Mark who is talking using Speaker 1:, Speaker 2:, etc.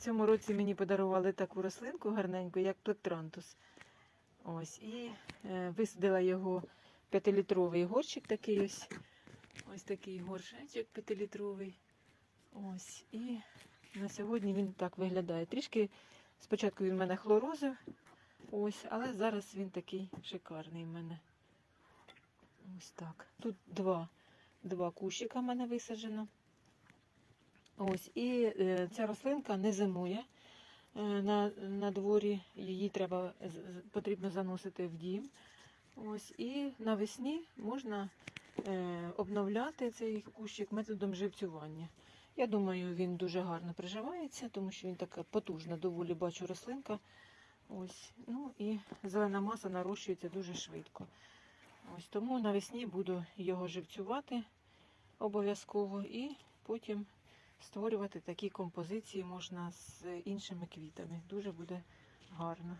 Speaker 1: цьому році мені подарували таку рослинку гарненьку, як плектрантус. Ось, і е, висадила його п'ятилітровий горщик такий ось. Ось такий горшечок п'ятилітровий. Ось. І на сьогодні він так виглядає. Трішки спочатку він в мене хлорозив, ось, але зараз він такий шикарний в мене. Ось так. Тут два, два кущика в мене висаджено. Ось, і е, ця рослинка не зимує е, на, на дворі. Її треба, потрібно заносити в дім. Ось, і навесні можна е, обновляти цей кущик методом живцювання. Я думаю, він дуже гарно приживається, тому що він така потужна, доволі бачу рослинка. Ось, ну і зелена маса нарощується дуже швидко. Ось тому навесні буду його живцювати обов'язково і потім створювати такі композиції можна з іншими квітами. Дуже буде гарно.